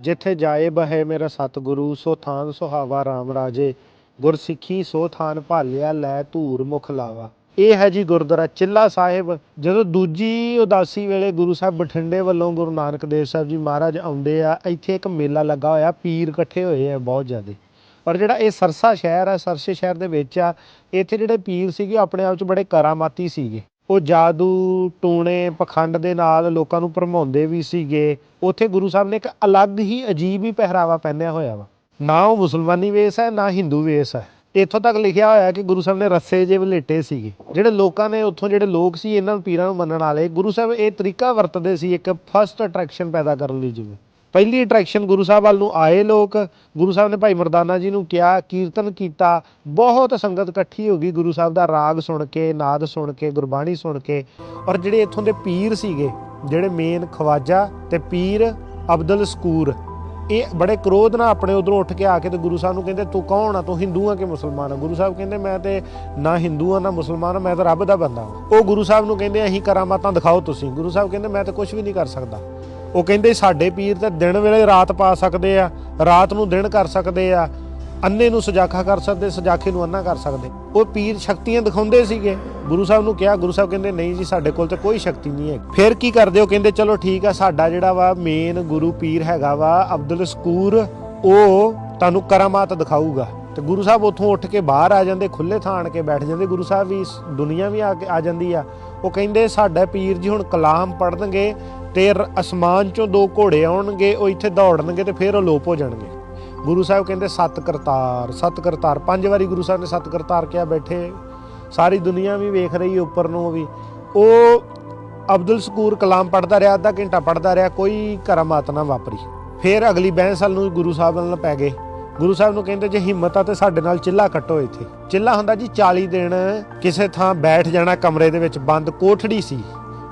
ਜਿੱਥੇ ਜਾਏ ਬਹੇ ਮੇਰਾ ਸਤਿਗੁਰੂ, ਸੋ ਥਾਨ ਸੁਹਾਵਾ RAM ਰਾਜੇ। ਗੁਰਸਿੱਖੀ, ਸੋ ਥਾਨ ਭਾਲਿਆ, ਲੈ ਧੂਰ ਮੁਖ ਲਾਵਾ। ਇਹ ਹੈ ਜੀ ਗੁਰਦੁਆਰਾ ਚਿੱਲਾ ਸਾਹਿਬ। ਜਦੋਂ ਦੂਜੀ ਉਦਾਸੀ ਵੇਲੇ ਗੁਰੂ ਸਾਹਿਬ ਬਠਿੰਡੇ ਵੱਲੋਂ ਗੁਰੂ ਨਾਨਕ ਦੇਵ ਸਾਹਿਬ ਜੀ ਮਹਾਰਾਜ ਆਉਂਦੇ ਆ, ਇੱਥੇ ਇੱਕ ਮੇਲਾ ਲੱਗਾ ਹੋਇਆ, ਪੀਰ ਇਕੱਠੇ ਹੋਏ ਆ ਬਹੁਤ ਜ਼ਿਆਦੇ। ਔਰ ਜਿਹੜਾ ਇਹ ਸਰਸਾ ਸ਼ਹਿਰ ਆ, ਸਰਸੇ ਸ਼ਹਿਰ ਦੇ ਵਿੱਚ ਆ, ਇੱਥੇ ਜਿਹੜੇ ਪੀਰ ਸੀਗੇ, ਉਹ ਆਪਣੇ ਆਪ 'ਚ ਬੜੇ ਕਰਾਮਾਤੀ ਸੀਗੇ। ਉਹ ਜਾਦੂ ਟੂਣੇ ਪਖੰਡ ਦੇ ਨਾਲ ਲੋਕਾਂ ਨੂੰ ਭਰਮਾਉਂਦੇ ਵੀ ਸੀਗੇ। ਉੱਥੇ ਗੁਰੂ ਸਾਹਿਬ ਨੇ ਇੱਕ ਅਲੱਗ ਹੀ ਅਜੀਬ ਹੀ ਪਹਿਰਾਵਾ ਪਹਿਨਿਆ ਹੋਇਆ ਵਾ। ਨਾ ਉਹ ਮੁਸਲਮਾਨੀ ਵੇਸ ਹੈ, ਨਾ ਹਿੰਦੂ ਵੇਸ ਹੈ। ਇੱਥੋਂ ਤੱਕ ਲਿਖਿਆ ਹੋਇਆ ਕਿ ਗੁਰੂ ਸਾਹਿਬ ਨੇ ਰੱਸੇ ਜੇ ਵਲੇਟੇ ਸੀਗੇ। ਜਿਹੜੇ ਲੋਕਾਂ ਨੇ ਉੱਥੋਂ ਜਿਹੜੇ ਲੋਕ ਸੀ, ਇਹਨਾਂ ਪੀਰਾਂ ਨੂੰ ਮੰਨਣ ਵਾਲੇ, ਗੁਰੂ ਸਾਹਿਬ ਇਹ ਤਰੀਕਾ ਵਰਤਦੇ ਸੀ ਇੱਕ ਫਸਟ ਅਟਰੈਕਸ਼ਨ ਪੈਦਾ ਕਰਨ ਲਈ ਜਿਵੇਂ। ਪਹਿਲੀ ਅਟਰੈਕਸ਼ਨ ਗੁਰੂ ਸਾਹਿਬ ਵੱਲ ਨੂੰ ਆਏ ਲੋਕ, ਗੁਰੂ ਸਾਹਿਬ ਨੇ ਭਾਈ ਮਰਦਾਨਾ ਜੀ ਨੂੰ ਕਿਹਾ, ਕੀਰਤਨ ਕੀਤਾ, ਬਹੁਤ ਸੰਗਤ ਇਕੱਠੀ ਹੋ ਗਈ, ਗੁਰੂ ਸਾਹਿਬ ਦਾ ਰਾਗ ਸੁਣ ਕੇ, ਨਾਦ ਸੁਣ ਕੇ, ਗੁਰਬਾਣੀ ਸੁਣ ਕੇ, ਔਰ ਜਿਹੜੇ ਇੱਥੋਂ ਦੇ ਪੀਰ ਸੀਗੇ, ਜਿਹੜੇ ਮੇਨ ਖਵਾਜਾ ਤੇ ਪੀਰ ਅਬਦੁਲ ਸਕੂਰ, ਇਹ ਬੜੇ ਕ੍ਰੋਧ ਨਾਲ ਆਪਣੇ ਉਧਰੋਂ ਉੱਠ ਕੇ ਆ ਕੇ ਤੇ ਗੁਰੂ ਸਾਹਿਬ ਨੂੰ ਕਹਿੰਦੇ, ਤੂੰ ਕੌਣ ਆ? ਤੂੰ ਹਿੰਦੂ ਆ ਕਿ ਮੁਸਲਮਾਨ ਆ? ਗੁਰੂ ਸਾਹਿਬ ਕਹਿੰਦੇ, ਮੈਂ ਤੇ ਨਾ ਹਿੰਦੂ ਆ, ਨਾ ਮੁਸਲਮਾਨ ਆ, ਮੈਂ ਤਾਂ ਰੱਬ ਦਾ ਬੰਦਾ ਹਾਂ ਉਹ ਗੁਰੂ ਸਾਹਿਬ ਨੂੰ ਕਹਿੰਦੇ, ਅਸੀਂ ਕਰਾਮਾਤਾਂ ਦਿਖਾਓ ਤੁਸੀਂ। ਗੁਰੂ ਸਾਹਿਬ ਕਹਿੰਦੇ, ਮੈਂ ਤਾਂ ਕੁਝ ਵੀ ਨਹੀਂ ਕਰ ਸਕਦਾ। ਉਹ ਕਹਿੰਦੇ ਸਾਡੇ ਪੀਰ ਤਾਂ ਦਿਨ ਵੇਲੇ ਰਾਤ ਪਾ ਸਕਦੇ ਆ, ਰਾਤ ਨੂੰ ਦਿਨ ਕਰ ਸਕਦੇ ਆ, ਅੰਨੇ ਨੂੰ ਸਜਾਖਾ ਕਰ ਸਕਦੇ, ਸਜਾਖੇ ਨੂੰ ਅੰਨਾ ਕਰ ਸਕਦੇ। ਉਹ ਪੀਰ ਸ਼ਕਤੀਆਂ ਦਿਖਾਉਂਦੇ ਸੀਗੇ। ਗੁਰੂ ਸਾਹਿਬ ਨੂੰ ਕਿਹਾ, ਗੁਰੂ ਸਾਹਿਬ ਕਹਿੰਦੇ, ਨਹੀਂ ਜੀ, ਸਾਡੇ ਕੋਲ ਤੇ ਕੋਈ ਸ਼ਕਤੀ ਨਹੀਂ ਹੈ ਫਿਰ ਕੀ ਕਰਦੇ ਹੋ ਕਹਿੰਦੇ, ਚਲੋ ਠੀਕ ਆ, ਸਾਡਾ ਜਿਹੜਾ ਵਾ ਮੇਨ ਗੁਰੂ ਪੀਰ ਹੈਗਾ ਵਾ, ਅਬਦੁਲ ਸਕੂਰ, ਉਹ ਤੁਹਾਨੂੰ ਕਰਾਮਾਤ ਦਿਖਾਊਗਾ। ਤੇ ਗੁਰੂ ਸਾਹਿਬ ਉੱਥੋਂ ਉੱਠ ਕੇ ਬਾਹਰ ਆ ਜਾਂਦੇ ਖੁੱਲੇ ਥਾਂ ਆਣ ਕੇ ਬੈਠ ਜਾਂਦੇ। ਗੁਰੂ ਸਾਹਿਬ ਵੀ ਇਸ ਦੁਨੀਆ ਵੀ ਆ ਕੇ ਆ ਜਾਂਦੀ ਆ। ਉਹ ਕਹਿੰਦੇ, ਸਾਡਾ ਪੀਰ ਜੀ ਹੁਣ ਕਲਾਮ ਪੜਨਗੇ ਤੇ ਰ- ਅਸਮਾਨ ਚੋਂ ਦੋ ਘੋੜੇ ਆਉਣਗੇ, ਉਹ ਇੱਥੇ ਦੌੜਨਗੇ ਤੇ ਫਿਰ ਉਹ ਲੋਪ ਹੋ ਜਾਣਗੇ। ਗੁਰੂ ਸਾਹਿਬ ਕਹਿੰਦੇ, ਸਤ ਕਰਤਾਰ ਸਤ ਕਰਤਾਰ। ਪੰਜ ਵਾਰੀ ਗੁਰੂ ਸਾਹਿਬ ਨੇ ਸਤ ਕਰਤਾਰ ਕਿਹਾ ਬੈਠੇ। ਸਾਰੀ ਦੁਨੀਆ ਵੀ ਵੇਖ ਰਹੀ ਉੱਪਰ ਨੂੰ ਵੀ। ਉਹ ਅਬਦੁਲ ਸਕੂਰ ਕਲਾਮ ਪੜਦਾ ਰਿਹਾ, ਅੱਧਾ ਘੰਟਾ ਪੜਦਾ ਰਿਹਾ, ਕੋਈ ਕਰਾਮਾਤ ਨਾ ਵਾਪਰੀ। ਫਿਰ ਅਗਲੀ ਬੈਂਸਲ ਨੂੰ ਗੁਰੂ ਸਾਹਿਬ ਨਾਲ ਪੈ ਗਏ। ਗੁਰੂ ਸਾਹਿਬ ਨੂੰ ਕਹਿੰਦੇ, ਜੇ ਹਿੰਮਤ ਆ ਤੇ ਸਾਡੇ ਨਾਲ ਚਿੱਲਾ ਕੱਟੋ ਇੱਥੇ। ਚਿੱਲਾ ਹੁੰਦਾ ਜੀ 40 ਦਿਨ ਕਿਸੇ ਥਾਂ ਬੈਠ ਜਾਣਾ ਕਮਰੇ ਦੇ ਵਿੱਚ, ਬੰਦ ਕੋਠੜੀ ਸੀ।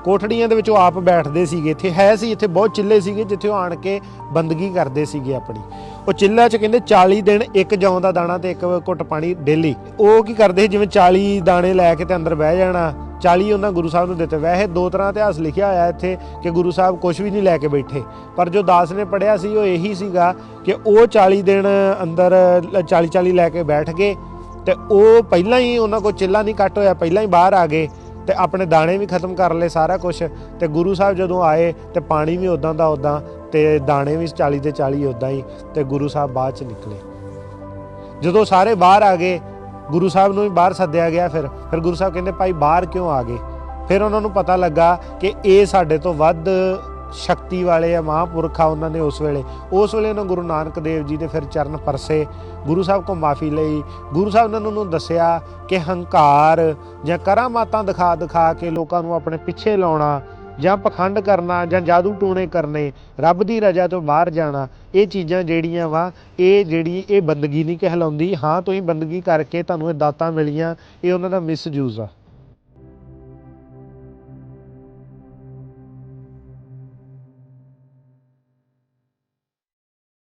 ਕੋਠੜੀਆਂ ਦੇ ਵਿੱਚ ਉਹ ਆਪ ਬੈਠਦੇ ਸੀਗੇ। ਇੱਥੇ ਹੈ ਸੀ, ਇੱਥੇ ਬਹੁਤ ਚਿੱਲੇ ਸੀਗੇ, ਜਿੱਥੇ ਉਹ ਆਣ ਕੇ ਬੰਦਗੀ ਕਰਦੇ ਸੀਗੇ ਆਪਣੀ। ਉਹ ਚਿੱਲਾ 'ਚ ਕਹਿੰਦੇ 40 ਦਿਨ ਇੱਕ ਜੌਂ ਦਾ ਦਾਣਾ ਤੇ ਇੱਕ ਘੁੱਟ ਪਾਣੀ ਡੇਲੀ। ਉਹ ਕੀ ਕਰਦੇ ਸੀ, ਜਿਵੇਂ 40 ਦਾਣੇ ਲੈ ਕੇ ਤੇ ਅੰਦਰ ਬਹਿ ਜਾਣਾ। 40 ਉਹਨਾਂ ਗੁਰੂ ਸਾਹਿਬ ਨੂੰ ਦਿੱਤੇ। ਵੈਸੇ ਦੋ ਤਰ੍ਹਾਂ ਇਤਿਹਾਸ ਲਿਖਿਆ ਹੋਇਆ ਇੱਥੇ ਕਿ ਗੁਰੂ ਸਾਹਿਬ ਕੁਝ ਵੀ ਨਹੀਂ ਲੈ ਕੇ ਬੈਠੇ। ਪਰ ਜੋ ਦਾਸ ਨੇ ਪੜਿਆ ਸੀ, ਉਹ ਇਹੀ ਸੀਗਾ ਕਿ ਉਹ 40 ਦਿਨ ਅੰਦਰ 40 40 ਲੈ ਕੇ ਬੈਠ ਗਏ ਤੇ ਉਹ ਪਹਿਲਾਂ ਹੀ ਉਹਨਾਂ ਕੋਲ ਚਿੱਲਾ ਨਹੀਂ ਕੱਟ ਹੋਇਆ, ਪਹਿਲਾਂ ਹੀ ਬਾਹਰ ਆ ਗਏ। ਤੇ ਆਪਣੇ ਦਾਣੇ ਵੀ ਖਤਮ ਕਰ ਲਏ ਸਾਰਾ ਕੁਝ ਤੇ ਗੁਰੂ ਸਾਹਿਬ ਜਦੋਂ ਆਏ ਤੇ ਪਾਣੀ ਵੀ ਉਦਾਂ ਦਾ ਉਦਾਂ ਤੇ ਦਾਣੇ ਵੀ 40 ਦੇ 40 ਉਦਾਂ ਹੀ ਤੇ ਗੁਰੂ ਸਾਹਿਬ ਬਾਅਦ ਚ ਨਿਕਲੇ। ਜਦੋਂ ਸਾਰੇ ਬਾਹਰ ਆ ਗਏ, ਗੁਰੂ ਸਾਹਿਬ ਨੂੰ ਵੀ ਬਾਹਰ ਸੱਦਿਆ ਗਿਆ ਫਿਰ। ਫਿਰ ਗੁਰੂ ਸਾਹਿਬ ਕਹਿੰਦੇ, ਭਾਈ ਬਾਹਰ ਕਿਉਂ ਆ ਗਏ? ਫਿਰ ਉਹਨਾਂ ਨੂੰ ਪਤਾ ਲੱਗਾ ਕਿ ਇਹ ਸਾਡੇ ਤੋਂ ਵੱਧ ਸ਼ਕਤੀ ਵਾਲੇ ਆ, ਮਹਾਂਪੁਰਖ ਆ ਉਹਨਾਂ ਨੇ ਉਸ ਵੇਲੇ। ਉਸ ਵੇਲੇ ਉਹਨਾਂ ਗੁਰੂ ਨਾਨਕ ਦੇਵ ਜੀ ਦੇ ਫਿਰ ਚਰਨ ਪਰਸੇ। ਗੁਰੂ ਸਾਹਿਬ ਕੋ ਮਾਫੀ ਲਈ। ਗੁਰੂ ਸਾਹਿਬ ਨੇ ਉਹਨਾਂ ਨੂੰ ਦੱਸਿਆ ਕਿ ਹੰਕਾਰ ਜਾਂ ਕਰਾਮਾਤਾਂ ਦਿਖਾ ਦਿਖਾ ਕੇ ਲੋਕਾਂ ਨੂੰ ਆਪਣੇ ਪਿੱਛੇ ਲਾਉਣਾ ਜਾਂ ਪਖੰਡ ਕਰਨਾ ਜਾਂ ਜਾਦੂ ਟੂਣੇ ਕਰਨੇ, ਰੱਬ ਦੀ ਰਜ਼ਾ ਤੋਂ ਬਾਹਰ ਜਾਣਾ, ਇਹ ਚੀਜ਼ਾਂ ਜਿਹੜੀਆਂ ਵਾ, ਇਹ ਜਿਹੜੀ ਇਹ ਬੰਦਗੀ ਨਹੀਂ ਕਹਿਲਾਉਂਦੀ। ਹਾਂ, ਤੁਸੀਂ ਬੰਦਗੀ ਕਰਕੇ ਤੁਹਾਨੂੰ ਇਹ ਦਾਤਾਂ ਮਿਲੀਆਂ, ਇਹ ਉਹਨਾਂ ਦਾ ਮਿਸਯੂਜ਼ ਆ।